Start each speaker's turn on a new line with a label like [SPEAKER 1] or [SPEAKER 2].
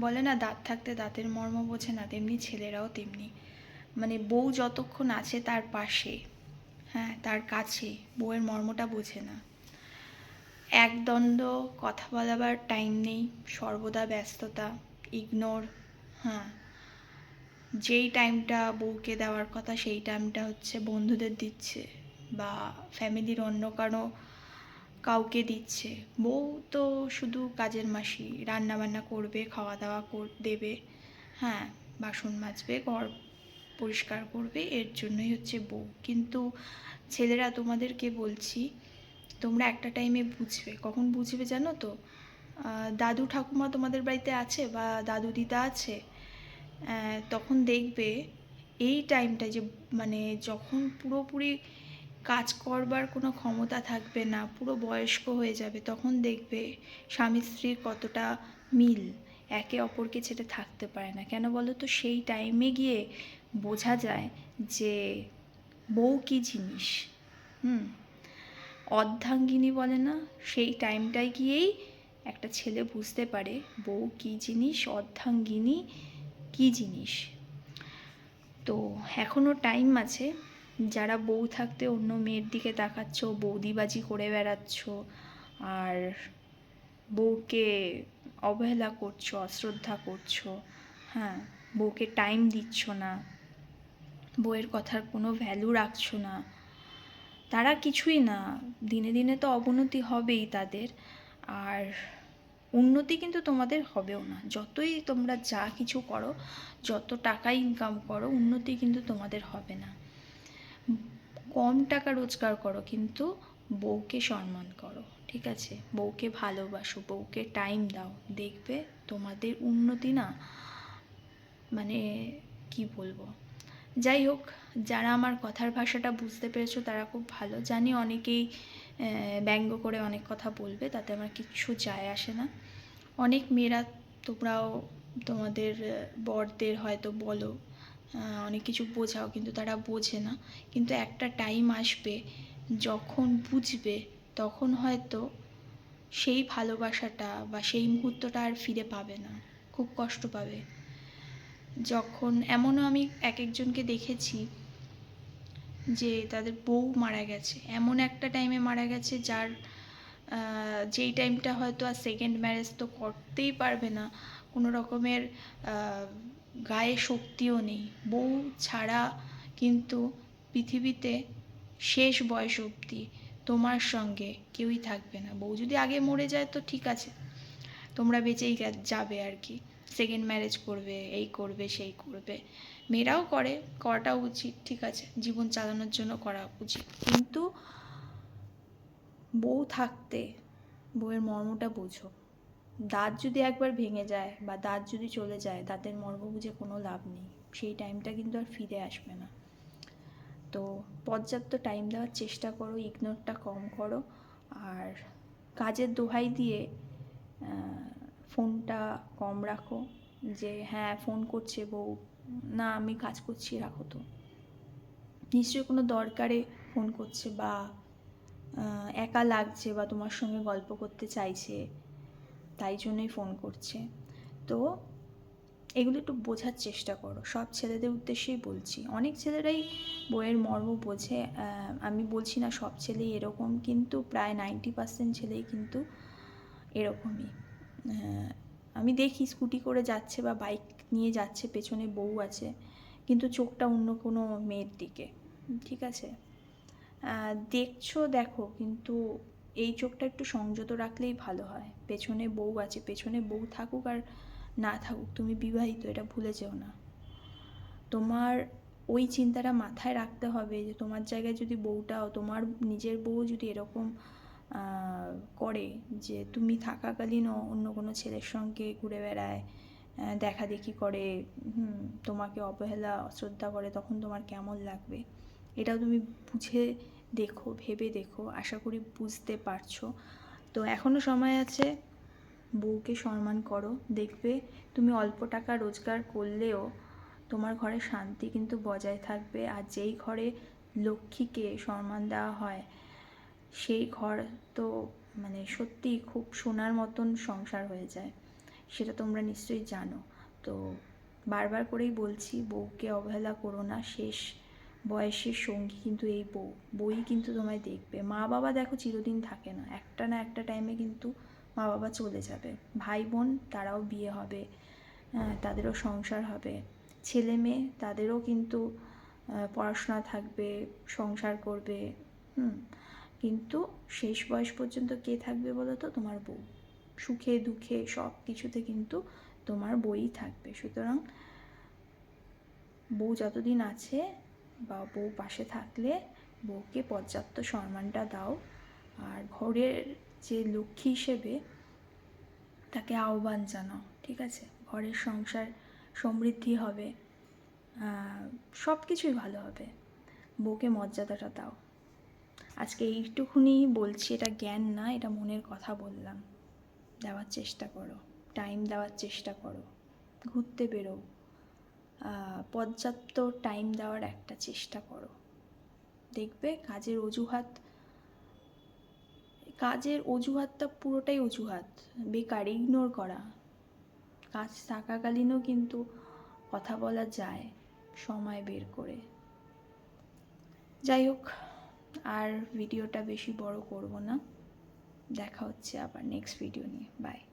[SPEAKER 1] বলে না, দাঁত থাকতে দাঁতের মর্ম বোঝে না, তেমনি ছেলেরাও তেমনি। মানে বউ যতক্ষণ আছে তার পাশে হ্যাঁ তার কাছে, বউয়ের মর্মটা বোঝে না। একদণ্ড কথা বলাবার টাইম নেই, সর্বদা ব্যস্ততা ইগনোর হ্যাঁ। যেই টাইমটা বউকে দেওয়ার কথা, সেই টাইমটা হচ্ছে বন্ধুদের দিচ্ছে বা ফ্যামিলির অন্য কারও কাউকে দিচ্ছে। বউ তো শুধু কাজের মাসি রান্না বান্না করবে খাওয়া দাওয়া কর, দেবে হ্যাঁ বাসন মাজবে, ঘর পরিষ্কার করবে, এর জন্যই হচ্ছে বউ। কিন্তু ছেলেরা তোমাদেরকে বলছি, তোমরা একটা টাইমে বুঝবে। কখন বুঝবে জানো তো? দাদু ঠাকুমা তোমাদের বাড়িতে আছে বা দাদু দিদা আছে? তখন দেখবে এই টাইমটা যে মানে যখন পুরোপুরি কাজ করবার কোনো ক্ষমতা থাকবে না, পুরো বয়স্ক হয়ে যাবে, তখন দেখবে স্বামী স্ত্রীর কতটা মিল একে অপরকে ছেড়ে থাকতে পারে না। কেন বলো তো? সেই টাইমে গিয়ে বোঝা যায় যে বউ কী জিনিস, হুম? অর্ধাঙ্গিনী বলে না, সেই টাইমটায় গিয়েই একটা ছেলে বুঝতে পারে বউ কী জিনিস, অর্ধাঙ্গিনী কী জিনিস। তো এখনও টাইম আছে যারা বউ থাকতে অন্য মেয়ের দিকে তাকাচ্ছ, বৌদিবাজি করে বেড়াচ্ছ আর বউকে অবহেলা করছ, অশ্রদ্ধা করছ হ্যাঁ বউকে টাইম দিচ্ছ না, বউয়ের কথার কোনো ভ্যালু রাখছো না, তারা কিছুই না। দিনে দিনে তো অবনতি হবেই তাদের আর উন্নতি কিন্তু তোমাদের হবেও না। যতই তোমরা যা কিছু করো, যত টাকা ইনকাম করো, উন্নতি কিন্তু তোমাদের হবে না। কম টাকা রোজগার করো, কিন্তু বউকে সম্মান করো, ঠিক আছে? বউকে ভালোবাসো, বউকে টাইম দাও। দেখবে তোমাদের উন্নতি না মানে কি বলব? যাই হোক, যারা আমার কথার ভাষাটা বুঝতে পেরেছ, তারা খুব ভালো। জানি অনেকেই ব্যঙ্গ করে অনেক কথা বলবে, তাতে আমার কিচ্ছু যায় আসে না। অনেক মেয়েরা তোমরাও তোমাদের বরদের হয়তো বলো অনেক কিছু বোঝাও, কিন্তু তারা বোঝে না। কিন্তু একটা টাইম আসবে যখন বুঝবে, তখন হয়তো সেই ভালোবাসাটা বা সেই মুহূর্তটা আর ফিরে পাবে না, খুব কষ্ট পাবে। যখন এমনও আমি এক একজনকে দেখেছি যে তাদের বউ মারা গেছে, এমন একটা টাইমে মারা গেছে যার যেই টাইমটা হয়তো আর সেকেন্ড ম্যারেজ তো করতেই পারবে না, কোনো রকমের গায়ে শক্তিও নেই। বউ ছাড়া কিন্তু পৃথিবীতে শেষ বয়স অবধি তোমার সঙ্গে কেউই থাকবে না। বউ যদি আগে মরে যায় তো ঠিক আছে, তোমরা বেঁচেই যাবে আর কি। সেকেন্ড ম্যারেজ করবে, এই করবে, সেই করবে। মেয়েরাও করে, করাটাও উচিত, ঠিক আছে। জীবন চালানোর জন্য করা উচিত। কিন্তু বউ থাকতে বউয়ের মর্মটা বোঝো। দাঁত যদি একবার ভেঙে যায় বা দাঁত যদি চলে যায়, দাঁতের মর্ম বুঝে কোনো লাভ নেই। সেই টাইমটা কিন্তু আর ফিরে আসবে না। তো পর্যাপ্ত টাইম দেওয়ার চেষ্টা করো ইগনোরটা কম করো। আর কাজের দোহাই দিয়ে ফোনটা কম রাখো। যে হ্যাঁ ফোন করছে বউ, না আমি কাজ করছি, রাখো তো। নিশ্চয়ই কোনো দরকারে ফোন করছে বা একা লাগছে বা তোমার সঙ্গে গল্প করতে চাইছে। তাই জন্যই ফোন করছে। তো এগুলো একটু বোঝার চেষ্টা করো। সব ছেলেদের উদ্দেশ্যেই বলছি। অনেক ছেলেরাই বইয়ের মর্ম বোঝে। আমি বলছি না সব ছেলেই এরকম, কিন্তু প্রায় নাইনটি পার্সেন্ট ছেলেই কিন্তু এরকমই। আমি দেখি স্কুটি করে যাচ্ছে বা বাইক নিয়ে যাচ্ছে, পেছনে বউ আছে, কিন্তু চোখটা অন্য কোনো মেয়ের দিকে। ঠিক আছে? দেখছ, দেখো, কিন্তু এই চোখটা একটু সংযত রাখলেই ভালো হয়। পেছনে বউ আছে পেছনে বউ থাকুক আর না থাকুক তুমি বিবাহিত এটা ভুলে যেও না। তোমার ওই চিন্তাটা মাথায় রাখতে হবে যে তোমার জায়গায় যদি বউটাও তোমার নিজের বউ যদি এরকম করে যে তুমি থাকাকালীনও অন্য কোনো ছেলের সঙ্গে ঘুরে বেড়ায় আহ, দেখাদেখি করে তোমাকে অবহেলা অশ্রদ্ধা করে তখন তোমার কেমন লাগবে? এটাও তুমি বুঝে দেখো, ভেবে দেখো, আশা করি বুঝতে পারছ। তো এখনও সময় আছে, বউকে সম্মান করো। দেখবে তুমি অল্প টাকা রোজগার করলেও তোমার ঘরে শান্তি কিন্তু বজায় থাকবে। আর যেই ঘরে লক্ষ্মীকে সম্মান দেওয়া হয়, সেই ঘর তো মানে সত্যিই খুব সোনার মতন সংসার হয়ে যায়, সেটা তোমরা নিশ্চয়ই জানো। তো বারবার করেই বলছি, বউকে অবহেলা করো না, শেষ। বয়সের সঙ্গী কিন্তু এই বউ, বই কিন্তু তোমায় দেখবে। মা বাবা দেখো চিরদিন থাকে না, একটা না একটা টাইমে কিন্তু মা বাবা চলে যাবে। ভাই বোন তারাও বিয়ে হবে তাদেরও সংসার হবে। ছেলে মেয়ে তাদেরও কিন্তু পড়াশোনা থাকবে, সংসার করবে, হুম। কিন্তু শেষ বয়স পর্যন্ত কে থাকবে বলো তো তোমার বউ। সুখে দুঃখে সব কিছুতে কিন্তু তোমার বই থাকবে। সুতরাং বউ যতদিন আছে বা বউ পাশে থাকলে বউকে পর্যাপ্ত সম্মানটা দাও। আর ঘরের যে লক্ষ্মী হিসেবে তাকে আহ্বান জানাও, ঠিক আছে? ঘরের সংসার সমৃদ্ধি হবে সব কিছুই ভালো হবে। বউকে মর্যাদাটা দাও। আজকে এইটুকুনি বলছি, এটা জ্ঞান না, এটা মনের কথা বললাম। দেওয়ার চেষ্টা করো টাইম দেওয়ার চেষ্টা করো। ঘুরতে বেরো পর্যাপ্ত টাইম দেওয়ার একটা চেষ্টা করো। দেখবে কাজের অজুহাত, কাজের অজুহাতটা পুরোটাই অজুহাত, বেকার ইগনোর করা। কাজ থাকাকালীনও কিন্তু কথা বলা যায়, সময় বের করে। যাই হোক, আর ভিডিওটা বেশি বড় করব না। দেখা হচ্ছে আবার নেক্সট ভিডিও নিয়ে। বাই